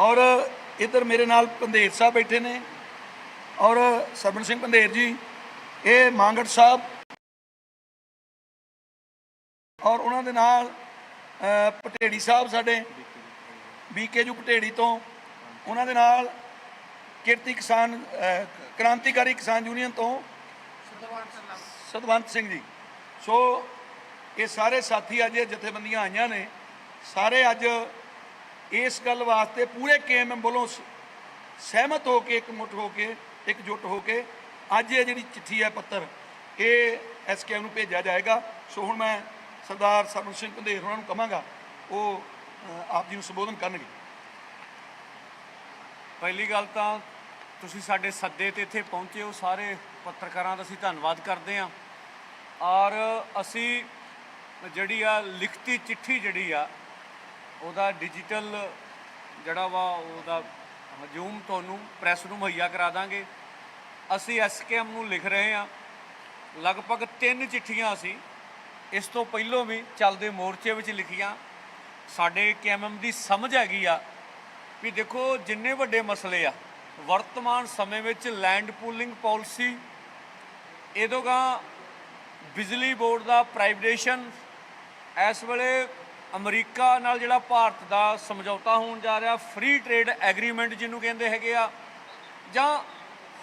ਔਰ ਇੱਧਰ ਮੇਰੇ ਨਾਲ ਪੰਧੇਰ ਸਾਹਿਬ ਬੈਠੇ ਨੇ। ਔਰ ਸਰਵਣ ਸਿੰਘ ਪੰਧੇਰ ਜੀ, ਇਹ ਮਾਂਗੜ ਸਾਹਿਬ। ਔਰ ਉਹਨਾਂ ਦੇ ਨਾਲ ਪਟੇੜੀ ਸਾਹਿਬ ਸਾਡੇ ਬੀਕੇ ਜੂ ਪਟੇੜੀ ਤੋਂ। ਉਹਨਾਂ ਦੇ ਨਾਲ ਕਿਰਤੀ ਕਿਸਾਨ ਕ੍ਰਾਂਤੀਕਾਰੀ ਕਿਸਾਨ ਯੂਨੀਅਨ ਤੋਂ ਸਤਵੰਤ ਸਿੰਘ ਜੀ। ਸੋ ਇਹ ਸਾਰੇ ਸਾਥੀ ਅੱਜ ਜਥੇਬੰਦੀਆਂ ਆਈਆਂ ਨੇ। ਸਾਰੇ ਅੱਜ ਇਸ ਗੱਲ ਵਾਸਤੇ ਪੂਰੇ ਕੇਐਮਐਮ ਵੱਲੋਂ ਸ- ਸਹਿਮਤ ਹੋ ਕੇ, ਇਕਮੁੱਠ ਹੋ ਕੇ, ਇਕਜੁੱਟ ਹੋ ਕੇ ਅੱਜ ਇਹ ਜਿਹੜੀ ਚਿੱਠੀ ਹੈ ਪੱਤਰ, ਇਹ ਐਸਕੇਐਮ ਨੂੰ ਭੇਜਿਆ ਜਾਏਗਾ। ਸੋ ਹੁਣ ਮੈਂ ਸਰਦਾਰ ਸਰਵਨ ਸਿੰਘ ਪੰਧੇਰ ਉਹਨਾਂ ਨੂੰ ਕਹਾਂਗਾ, ਉਹ ਆਪ ਜੀ ਨੂੰ ਸੰਬੋਧਨ ਕਰਨਗੇ। ਪਹਿਲੀ ਗੱਲ ਤਾਂ ਤੁਸੀਂ ਸਾਡੇ ਸੱਦੇ ਤੇ ਇੱਥੇ ਪਹੁੰਚੇ ਹੋ, ਸਾਰੇ ਪੱਤਰਕਾਰਾਂ ਦਾ ਅਸੀਂ ਧੰਨਵਾਦ ਕਰਦੇ ਹਾਂ। ਔਰ ਅਸੀਂ ਜਿਹੜੀ ਆ ਲਿਖਤੀ ਚਿੱਠੀ ਜਿਹੜੀ ਆ ਉਹਦਾ ਡਿਜੀਟਲ ਜਿਹੜਾ ਵਾ, ਉਹਦਾ ਹਜੂਮ ਤੁਹਾਨੂੰ ਪ੍ਰੈਸ ਨੂੰ ਮੁਹੱਈਆ ਕਰਾ ਦਾਂਗੇ। ਅਸੀਂ ਐਸਕੇਐਮ ਨੂੰ ਲਿਖ ਰਹੇ ਹਾਂ। ਲਗਭਗ ਤਿੰਨ ਚਿੱਠੀਆਂ ਅਸੀਂ ਇਸ ਤੋਂ ਪਹਿਲਾਂ ਵੀ ਚੱਲਦੇ ਮੋਰਚੇ ਵਿੱਚ ਲਿਖੀਆਂ। ਸਾਡੇ ਕੇਐਮਐਮ ਦੀ ਸਮਝ ਹੈਗੀ ਆ ਵੀ ਦੇਖੋ, ਜਿੰਨੇ ਵੱਡੇ ਮਸਲੇ ਆ, ਵਰਤਮਾਨ ਸਮੇਂ ਵਿੱਚ ਲੈਂਡ ਪੂਲਿੰਗ ਪਾਲਿਸੀ ਇਹਦੋਂਗਾ ਬਿਜਲੀ ਬੋਰਡ ਦਾ ਪ੍ਰਾਈਵੇਟੇਸ਼ਨ ਇਸ ਵੇਲੇ ਅਮਰੀਕਾ ਨਾਲ ਜਿਹੜਾ ਭਾਰਤ ਦਾ ਸਮਝੌਤਾ ਹੋਣ ਜਾ ਰਿਹਾ ਫ੍ਰੀ ਟ੍ਰੇਡ ਐਗਰੀਮੈਂਟ ਜਿਹਨੂੰ ਕਹਿੰਦੇ ਹੈਗੇ ਆ, ਜਾਂ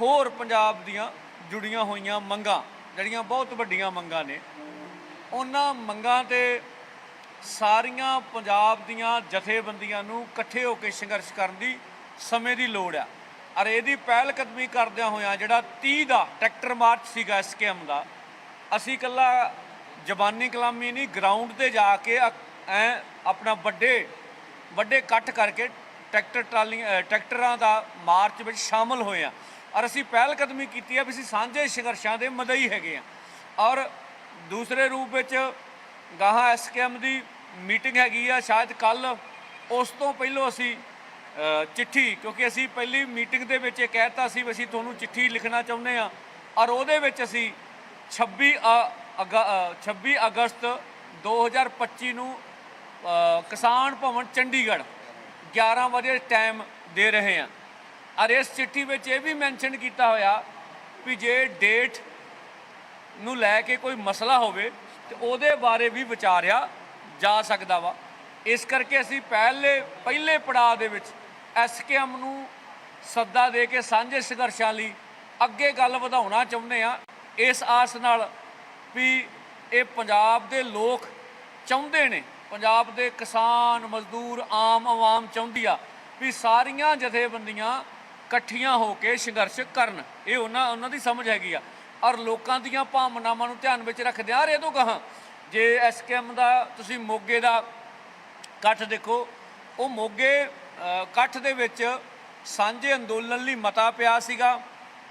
ਹੋਰ ਪੰਜਾਬ ਦੀਆਂ ਜੁੜੀਆਂ ਹੋਈਆਂ ਮੰਗਾਂ, ਜਿਹੜੀਆਂ ਬਹੁਤ ਵੱਡੀਆਂ ਮੰਗਾਂ ਨੇ, ਉਹਨਾਂ ਮੰਗਾਂ ਤੇ ਸਾਰੀਆਂ ਪੰਜਾਬ ਦੀਆਂ ਜਥੇਬੰਦੀਆਂ ਨੂੰ ਇਕੱਠੇ ਹੋ ਕੇ ਸੰਘਰਸ਼ ਕਰਨ ਦੀ ਸਮੇਂ ਦੀ ਲੋੜ ਆ। ਔਰ ਇਹਦੀ ਪਹਿਲ ਕਦਮੀ ਕਰਦਿਆਂ ਹੋਇਆਂ ਜਿਹੜਾ 30 ਦਾ ਟਰੈਕਟਰ ਮਾਰਚ ਸੀਗਾ ਐਸਕੇਐਮ ਦਾ, ਅਸੀਂ ਇਕੱਲਾ ਜ਼ਬਾਨੀ ਕਲਾਮੀ ਨਹੀਂ ਗਰਾਊਂਡ ਤੇ ਜਾ ਕੇ ਅ- ਐਂ ਆਪਣਾ ਵੱਡੇ ਵੱਡੇ ਇਕੱਠ ਕਰਕੇ ਟਰੈਕਟਰ ਟਰਾਲੀਆਂ ਟਰੈਕਟਰਾਂ ਦਾ ਮਾਰਚ ਵਿੱਚ ਸ਼ਾਮਲ ਹੋਏ ਆ। ਔਰ ਅਸੀਂ ਪਹਿਲ ਕਦਮੀ ਕੀਤੀ ਆ ਵੀ ਅਸੀਂ ਸਾਂਝੇ ਸੰਘਰਸ਼ਾਂ ਦੇ ਮਦਈ ਹੈਗੇ ਆ। ਔਰ ਦੂਸਰੇ ਰੂਪ ਵਿੱਚ ਗਾਹਾਂ ਐਸਕੇਐਮ ਦੀ ਮੀਟਿੰਗ ਹੈਗੀ ਆ ਸ਼ਾਇਦ ਕੱਲ ਉਸ ਤੋਂ ਪਹਿਲਾਂ ਅਸੀਂ ਚਿੱਠੀ ਕਿਉਂਕਿ ਅਸੀਂ ਪਹਿਲੀ ਮੀਟਿੰਗ ਦੇ ਵਿੱਚ ਇਹ ਕਹਿਤਾ ਸੀ ਵੀ ਅਸੀਂ ਤੁਹਾਨੂੰ ਚਿੱਠੀ ਲਿਖਣਾ ਚਾਹੁੰਦੇ ਆ। ਔਰ ਉਹਦੇ ਵਿੱਚ ਅਸੀਂ 26 ਅ- ਅਗ- ਅ, 26 ਅਗਸਤ 2025 ਨੂੰ ਕਿਸਾਨ ਭਵਨ ਚੰਡੀਗੜ੍ਹ 11 ਵਜੇ ਟਾਈਮ ਦੇ ਰਹੇ ਹਾਂ ਔਰ ਇਸ ਚਿੱਠੀ ਵਿੱਚ ਇਹ ਵੀ ਮੈਂਸ਼ਨ ਕੀਤਾ ਹੋਇਆ ਵੀ ਜੇ ਡੇਟ ਨੂੰ ਲੈ ਕੇ ਕੋਈ ਮਸਲਾ ਹੋਵੇ ਤੇ ਉਹਦੇ ਬਾਰੇ ਵੀ ਵਿਚਾਰਿਆ ਜਾ ਸਕਦਾ ਵਾ। ਇਸ ਕਰਕੇ ਅਸੀਂ ਪਹਿਲੇ ਪਹਿਲੇ ਪੜਾਅ ਦੇ ਵਿੱਚ ਐਸਕੇਐਮ ਨੂੰ ਸੱਦਾ ਦੇ ਕੇ ਸਾਂਝੇ ਸੰਘਰਸ਼ਾਂ ਲਈ ਅੱਗੇ ਗੱਲ ਵਧਾਉਣਾ ਚਾਹੁੰਦੇ ਆ। ਇਸ ਆਸ ਨਾਲ ਵੀ ਇਹ ਪੰਜਾਬ ਦੇ ਲੋਕ ਚਾਹੁੰਦੇ ਨੇ ਪੰਜਾਬ ਦੇ ਕਿਸਾਨ, ਮਜ਼ਦੂਰ, ਆਮ ਆਵਾਮ ਚਾਹੁੰਦੀ ਆ ਵੀ ਸਾਰੀਆਂ ਜਥੇਬੰਦੀਆਂ ਇਕੱਠੀਆਂ ਹੋ ਕੇ ਸੰਘਰਸ਼ ਕਰਨ। ਇਹ ਉਹਨਾਂ ਉਹਨਾਂ ਦੀ ਸਮਝ ਹੈਗੀ ਆ। ਔਰ ਲੋਕਾਂ ਦੀਆਂ ਭਾਵਨਾਵਾਂ ਨੂੰ ਧਿਆਨ ਵਿੱਚ ਰੱਖਦੇ ਆ ਇਹ ਤੋਂ ਕਹਾਂ, ਜੇ ਐਸਕੇਐਮ ਦਾ ਤੁਸੀਂ ਮੋਗੇ ਦਾ ਇਕੱਠ ਦੇਖੋ, ਉਹ ਮੋਗੇ ਇਕੱਠ ਦੇ ਵਿੱਚ ਸਾਂਝੇ ਅੰਦੋਲਨ ਲਈ ਮਤਾ ਪਿਆ ਸੀਗਾ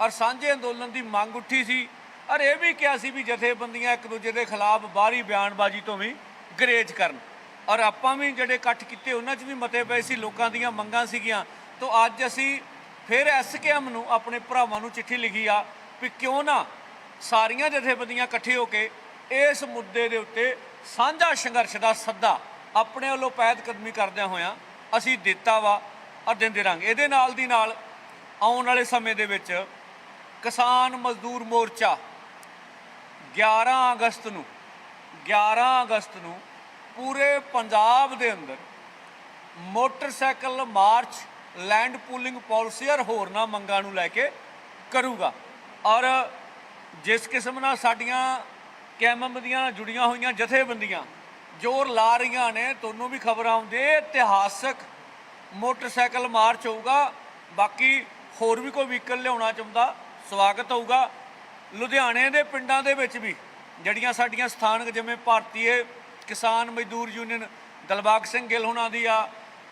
ਔਰ ਸਾਂਝੇ ਅੰਦੋਲਨ ਦੀ ਮੰਗ ਉੱਠੀ ਸੀ। ਔਰ ਇਹ ਵੀ ਕਿਹਾ ਸੀ ਵੀ ਜਥੇਬੰਦੀਆਂ ਇੱਕ ਦੂਜੇ ਦੇ ਖਿਲਾਫ ਬਾਹਰੀ ਬਿਆਨਬਾਜ਼ੀ ਤੋਂ ਵੀ ਗਰੇਜ ਕਰਨ। ਔਰ ਆਪਾਂ ਵੀ ਜਿਹੜੇ ਇਕੱਠ ਕੀਤੇ, ਉਹਨਾਂ 'ਚ ਵੀ ਮਤੇ ਪਏ ਸੀ, ਲੋਕਾਂ ਦੀਆਂ ਮੰਗਾਂ ਸੀਗੀਆਂ। ਤੋਂ ਅੱਜ ਅਸੀਂ ਫਿਰ ਐਸਕੇਐਮ ਨੂੰ ਆਪਣੇ ਭਰਾਵਾਂ ਨੂੰ ਚਿੱਠੀ ਲਿਖੀ ਆ ਵੀ ਕਿਉਂ ਨਾ ਸਾਰੀਆਂ ਜਥੇਬੰਦੀਆਂ ਇਕੱਠੇ ਹੋ ਕੇ ਇਸ ਮੁੱਦੇ ਦੇ ਉੱਤੇ ਸਾਂਝਾ ਸੰਘਰਸ਼ ਦਾ ਸੱਦਾ ਆਪਣੇ ਵੱਲੋਂ ਪੈਦ ਕਦਮੀ ਕਰਦਿਆਂ ਹੋਇਆਂ ਅਸੀਂ ਦਿੱਤਾ ਵਾ ਔਰ ਦਿੰਦੇ ਰਹਾਂਗੇ। ਇਹਦੇ ਨਾਲ ਦੀ ਨਾਲ ਆਉਣ ਵਾਲੇ ਸਮੇਂ ਦੇ ਵਿੱਚ ਕਿਸਾਨ ਮਜ਼ਦੂਰ ਮੋਰਚਾ 11 ਅਗਸਤ ਨੂੰ 11 ਅਗਸਤ ਨੂੰ ਪੂਰੇ ਪੰਜਾਬ ਦੇ ਅੰਦਰ motorcycle march land pooling policy ਔਰ ਹੋਰਨਾਂ ਮੰਗਾਂ ਨੂੰ ਲੈ ਕੇ ਕਰੂਗਾ। ਔਰ ਜਿਸ ਕਿਸਮ ਨਾਲ ਸਾਡੀਆਂ ਕੈਮਮ ਦੀਆਂ ਜੁੜੀਆਂ ਹੋਈਆਂ ਜਥੇਬੰਦੀਆਂ ਜ਼ੋਰ ਲਾ ਰਹੀਆਂ ਨੇ, ਤੁਹਾਨੂੰ ਵੀ ਖਬਰ ਆਉਂਦੀ ਇਤਿਹਾਸਕ ਮੋਟਰਸਾਈਕਲ ਮਾਰਚ ਹੋਊਗਾ। ਬਾਕੀ ਹੋਰ ਵੀ ਕੋਈ ਵਹੀਕਲ ਲਿਆਉਣਾ ਚਾਹੁੰਦਾ, ਸਵਾਗਤ ਹੋਊਗਾ। ਲੁਧਿਆਣੇ ਦੇ ਪਿੰਡਾਂ ਦੇ ਵਿੱਚ ਵੀ ਜਿਹੜੀਆਂ ਸਾਡੀਆਂ ਸਥਾਨਕ ਜਿਵੇਂ ਭਾਰਤੀ ਕਿਸਾਨ ਮਜ਼ਦੂਰ ਯੂਨੀਅਨ ਦਲਬਾਗ ਸਿੰਘ ਗਿੱਲ ਹੁਣਾਂ ਦੀ ਆ,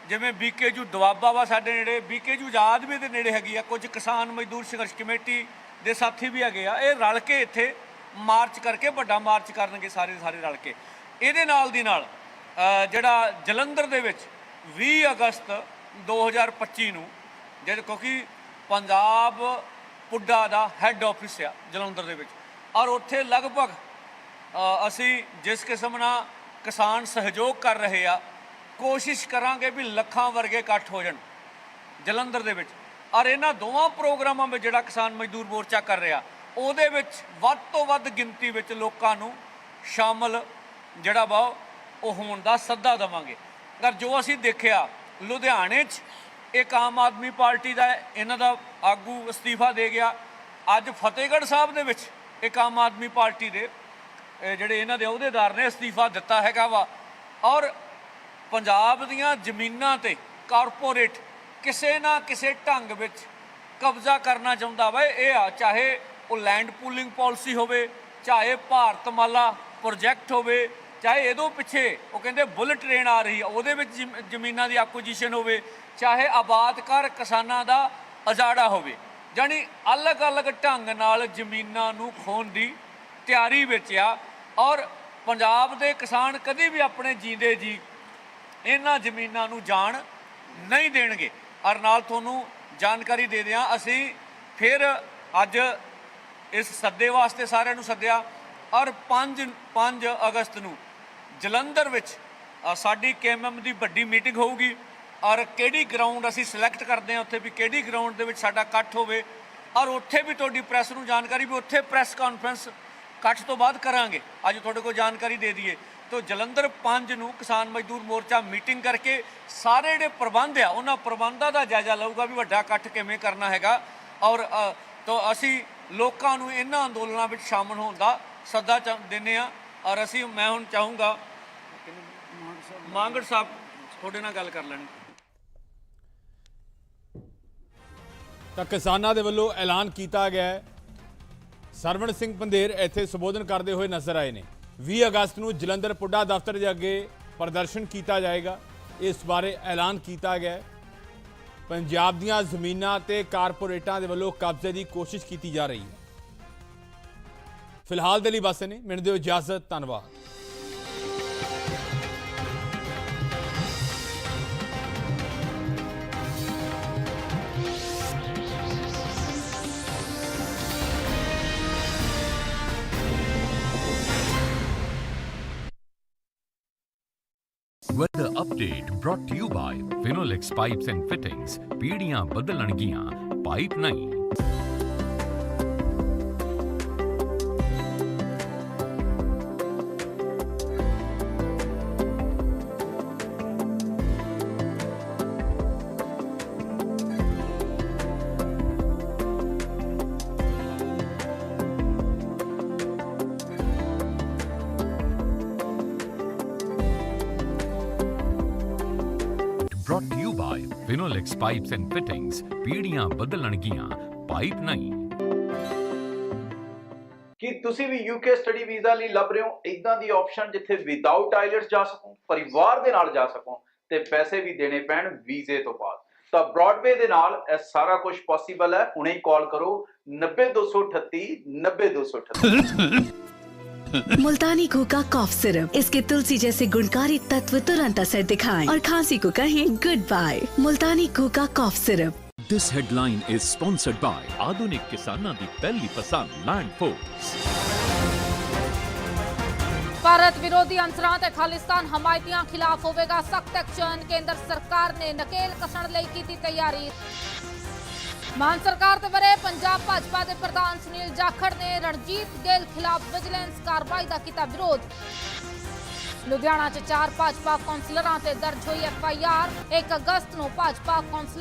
ਜਿਵੇਂ ਬੀਕੇਯੂ ਦਵਾਬਾ ਵਾ ਸਾਡੇ ਨੇੜੇ ਬੀਕੇਯੂ ਆਜ਼ਾਦ ਵੀ ਦੇ ਨੇੜੇ ਹੈਗੀ ਆ, ਕੁਝ ਕਿਸਾਨ ਮਜ਼ਦੂਰ ਸੰਘਰਸ਼ ਕਮੇਟੀ ਦੇ ਸਾਥੀ ਵੀ ਹੈਗੇ ਆ, ਇਹ ਰਲ ਕੇ ਇੱਥੇ ਮਾਰਚ ਕਰਕੇ, ਵੱਡਾ ਮਾਰਚ ਕਰਨਗੇ ਸਾਰੇ ਸਾਰੇ ਰਲ ਕੇ। ਇਹਦੇ ਨਾਲ ਦੀ ਨਾਲ ਜਿਹੜਾ ਜਲੰਧਰ ਦੇ ਵਿੱਚ 20 ਅਗਸਤ 2025 ਨੂੰ ਜਦ ਕਿਉਂਕਿ ਪੰਜਾਬ ਪੁੱਡਾ ਦਾ ਹੈੱਡ ਆਫਿਸ ਆ ਜਲੰਧਰ ਦੇ ਵਿੱਚ, ਔਰ ਉੱਥੇ ਲਗਭਗ ਅਸੀਂ ਜਿਸ ਕਿਸਮ ਨਾਲ ਕਿਸਾਨ ਸਹਿਯੋਗ ਕਰ ਰਹੇ ਆ, ਕੋਸ਼ਿਸ਼ ਕਰਾਂਗੇ ਵੀ ਲੱਖਾਂ ਵਰਗੇ ਇਕੱਠ ਹੋ ਜਾਣ ਜਲੰਧਰ ਦੇ ਵਿੱਚ। ਔਰ ਇਹਨਾਂ ਦੋਵਾਂ ਪ੍ਰੋਗਰਾਮਾਂ ਵਿੱਚ ਜਿਹੜਾ ਕਿਸਾਨ ਮਜ਼ਦੂਰ ਮੋਰਚਾ ਕਰ ਰਿਹਾ, ਉਹਦੇ ਵਿੱਚ ਵੱਧ ਤੋਂ ਵੱਧ ਗਿਣਤੀ ਵਿੱਚ ਲੋਕਾਂ ਨੂੰ ਸ਼ਾਮਲ ਜਿਹੜਾ ਵਾ, ਉਹ ਹੋਣ ਦਾ ਸੱਦਾ ਦੇਵਾਂਗੇ। ਪਰ ਜੋ ਅਸੀਂ ਦੇਖਿਆ, ਲੁਧਿਆਣੇ 'ਚ ਇੱਕ ਆਮ ਆਦਮੀ ਪਾਰਟੀ ਦਾ ਇਹਨਾਂ ਦਾ ਆਗੂ ਅਸਤੀਫਾ ਦੇ ਗਿਆ। ਅੱਜ ਫਤਿਹਗੜ੍ਹ ਸਾਹਿਬ ਦੇ ਵਿੱਚ ਇੱਕ ਆਮ ਆਦਮੀ ਪਾਰਟੀ ਦੇ ਜਿਹੜੇ ਇਹਨਾਂ ਦੇ ਅਹੁਦੇਦਾਰ ਨੇ ਅਸਤੀਫਾ ਦਿੱਤਾ ਹੈਗਾ ਵਾ। ਔਰ ਪੰਜਾਬ ਦੀਆਂ ਜ਼ਮੀਨਾਂ ਤੇ ਕਾਰਪੋਰੇਟ ਕਿਸੇ ਨਾ ਕਿਸੇ ਢੰਗ ਵਿੱਚ ਕਬਜ਼ਾ ਕਰਨਾ ਚਾਹੁੰਦਾ ਵਾ। ਇਹ ਆ, ਚਾਹੇ ਉਹ ਲੈਂਡ ਪੂਲਿੰਗ ਪਾਲਿਸੀ ਹੋਵੇ, ਚਾਹੇ ਭਾਰਤਮਾਲਾ ਪ੍ਰੋਜੈਕਟ ਹੋਵੇ, ਚਾਹੇ ਇਹਦੋਂ ਪਿੱਛੇ ਉਹ ਕਹਿੰਦੇ ਬੁਲਟ ਟ੍ਰੇਨ ਆ ਰਹੀ ਆ, ਉਹਦੇ ਵਿੱਚ ਜ਼ਮ- ਜ਼ਮੀਨਾਂ ਦੀ ਐਕੁਜੀਸ਼ਨ ਹੋਵੇ, ਚਾਹੇ ਆਬਾਦਕਾਰ ਕਿਸਾਨਾਂ ਦਾ ਅਜਾੜਾ ਹੋਵੇ। ਜਾਨੀ ਅਲੱਗ-ਅਲੱਗ ਢੰਗ ਨਾਲ ਜ਼ਮੀਨਾਂ ਨੂੰ ਖੋਣ ਦੀ ਤਿਆਰੀ ਵਿੱਚ ਆ। ਔਰ ਪੰਜਾਬ ਦੇ ਕਿਸਾਨ ਕਦੇ ਵੀ ਆਪਣੇ ਜੀਂਦੇ ਜੀ ਇਹਨਾਂ ਜ਼ਮੀਨਾਂ ਨੂੰ ਜਾਣ ਨਹੀਂ ਦੇਣਗੇ। ਔਰ ਨਾਲ ਤੁਹਾਨੂੰ ਜਾਣਕਾਰੀ ਦੇ ਦਿਆਂ ਅਸੀਂ ਫਿਰ ਅੱਜ ਇਸ ਸੱਦੇ ਵਾਸਤੇ ਸਾਰਿਆਂ ਨੂੰ ਸੱਦਿਆ। ਔਰ 5 5 ਅਗਸਤ ਨੂੰ ਜਲੰਧਰ ਵਿੱਚ ਅ, ਸਾਡੀ ਕੇਐਮਐਮ ਦੀ ਵੱਡੀ ਮੀਟਿੰਗ ਹੋਊਗੀ। ਔਰ ਕਿਹੜੀ ਗਰਾਊਂਡ ਅਸੀਂ ਸਿਲੈਕਟ ਕਰਦੇ ਹਾਂ ਉੱਥੇ ਵੀ ਕਿਹੜੀ ਗਰਾਊਂਡ ਦੇ ਵਿੱਚ ਸਾਡਾ ਇਕੱਠ ਹੋਵੇ। ਔਰ ਉੱਥੇ ਵੀ ਤੁਹਾਡੀ ਪ੍ਰੈਸ ਨੂੰ ਜਾਣਕਾਰੀ ਵੀ ਉੱਥੇ ਪ੍ਰੈਸ ਕਾਨਫਰੰਸ ਇਕੱਠ ਤੋਂ ਬਾਅਦ ਕਰਾਂਗੇ। ਅੱਜ ਤੁਹਾਡੇ ਕੋਲ ਜਾਣਕਾਰੀ ਦੇ ਦਈਏ। ਤੋਂ ਜਲੰਧਰ 5 ਨੂੰ ਕਿਸਾਨ ਮਜ਼ਦੂਰ ਮੋਰਚਾ ਮੀਟਿੰਗ ਕਰਕੇ ਸਾਰੇ ਜਿਹੜੇ ਪ੍ਰਬੰਧ ਆ ਉਹਨਾਂ ਪ੍ਰਬੰਧਾਂ ਦਾ ਜਾਇਜ਼ਾ ਲਊਗਾ ਵੀ ਵੱਡਾ ਇਕੱਠ ਕਿਵੇਂ ਕਰਨਾ ਹੈਗਾ। ਔਰ ਅ, ਅਸੀਂ ਲੋਕਾਂ ਨੂੰ ਇਹਨਾਂ ਅੰਦੋਲਨਾਂ ਵਿੱਚ ਸ਼ਾਮਲ ਹੋਣ ਦਾ ਸੱਦਾ ਚਾ- ਦਿੰਦੇ ਆ। ਔਰ ਅਸੀਂ ਮੈਂ ਹੁਣ ਚਾਹੂੰਗਾ ਮਾਂਗੜ ਸਾਹਿਬ ਤੁਹਾਡੇ ਨਾਲ ਗੱਲ ਕਰ ਲੈਣੀ। ਤਾਂ ਕਿਸਾਨਾਂ ਦੇ ਵੱਲੋਂ ਐਲਾਨ ਕੀਤਾ ਗਿਆ ਹੈ ਸਰਵਣ ਸਿੰਘ ਪੰਧੇਰ ਇੱਥੇ ਸੰਬੋਧਨ ਕਰਦੇ ਹੋਏ ਨਜ਼ਰ ਆਏ ਨੇ। 20 ਅਗਸਤ ਨੂੰ ਜਲੰਧਰ ਪੁੱਡਾ ਦਫ਼ਤਰ ਦੇ ਅੱਗੇ ਪ੍ਰਦਰਸ਼ਨ ਕੀਤਾ ਜਾਏਗਾ। ਇਸ ਬਾਰੇ ਐਲਾਨ ਕੀਤਾ ਗਿਆ ਪੰਜਾਬ ਦੀਆਂ ਜ਼ਮੀਨਾਂ ਤੇ ਕਾਰਪੋਰੇਟਾਂ ਦੇ ਵੱਲੋਂ ਕਬਜ਼ੇ ਦੀ ਕੋਸ਼ਿਸ਼ ਕੀਤੀ ਜਾ ਰਹੀ ਹੈ। ਫਿਲਹਾਲ ਦੇ ਲਈ ਬਸ ਨੇ ਮੈਨੂੰ ਦਿਓ ਇਜਾਜ਼ਤ। ਧੰਨਵਾਦ। Weather update brought to you by Phenolix Pipes and Fittings. ਪੀੜੀਆਂ ਬਦਲਣਗੀਆਂ ਪਾਈਪ ਨਹੀਂ you by Phenolix Pipes and Fittings. ਪੀੜੀਆਂ ਬਦਲਣਗੀਆਂ ਪਾਈਪ ਨਹੀਂ ਕੀ ਤੁਸੀਂ ਵੀ ਯੂਕੇ ਸਟੱਡੀ ਵੀਜ਼ਾ ਲਈ ਲੱਭ ਰਹੇ ਹੋ? ਇਦਾਂ ਦੀ ਆਪਸ਼ਨ ਜਿੱਥੇ ਵਿਦਆਊਟ ਆਈਲਟਸ ਜਾ ਸਕੋ, ਪਰਿਵਾਰ ਦੇ ਨਾਲ ਜਾ ਸਕੋ, ਤੇ ਪੈਸੇ ਵੀ ਦੇਣੇ ਪੈਣ ਵੀਜ਼ੇ ਤੋਂ ਬਾਅਦ। ਤਾਂ ਬ੍ਰੌਡਵੇ ਦੇ ਨਾਲ ਇਹ ਸਾਰਾ ਕੁਝ ਪੋਸੀਬਲ ਹੈ। ਹੁਣੇ ਹੀ ਕਾਲ ਕਰੋ। 90238 90238 मुल्तानी घोका कॉफ सिरप इसके तुलसी जैसे गुणकारी तत्व तुरंत असर दिखाएं और खांसी को कहें good bye Multani घोका cough syrup This headline is sponsored by ਆਧੁਨਿਕ ਕਿਸਾਨਾਂ ਦੀ ਪਹਿਲੀ ਪਸੰਦ ਲੈਂਡ ਫੋਰਸ ਭਾਰਤ ਵਿਰੋਧੀ ਅੰਸਰਾਂ ਤੇ ਖਾਲਿਸਤਾਨ ਹਮਾਇਤੀਆਂ ਖਿਲਾਫ ਹੋਵੇਗਾ ਸਖਤ ਐਕਸ਼ਨ ਕੇਂਦਰ ਸਰਕਾਰ ਨੇ ਨਕੇਲ ਕਸਣ ਲਈ ਕੀਤੀ ਤਿਆਰੀ ਮਾਨ ਸਰਕਾਰ ਦੇ ਬਰੇ ਪੰਜਾਬ ਭਾਜਪਾ ਦੇ ਪ੍ਰਧਾਨ ਸੁਨੀਲ ਜਾਖੜ ਨੇ ਰਣਜੀਤ ਗਿੱਲ ਖਿਲਾਫ ਵਿਜੀਲੈਂਸ ਕਾਰਵਾਈ ਦਾ ਕੀਤਾ ਵਿਰੋਧ। ਲੁਧਿਆਣਾ 'ਚ ਚਾਰ ਭਾਜਪਾ ਕੌਂਸਲਰਾਂ ਤੇ ਦਰਜ ਹੋਈ ਐਫ ਆਈ ਆਰ। 1 ਅਗਸਤ ਨੂੰ ਭਾਜਪਾ ਕੌਂਸਲ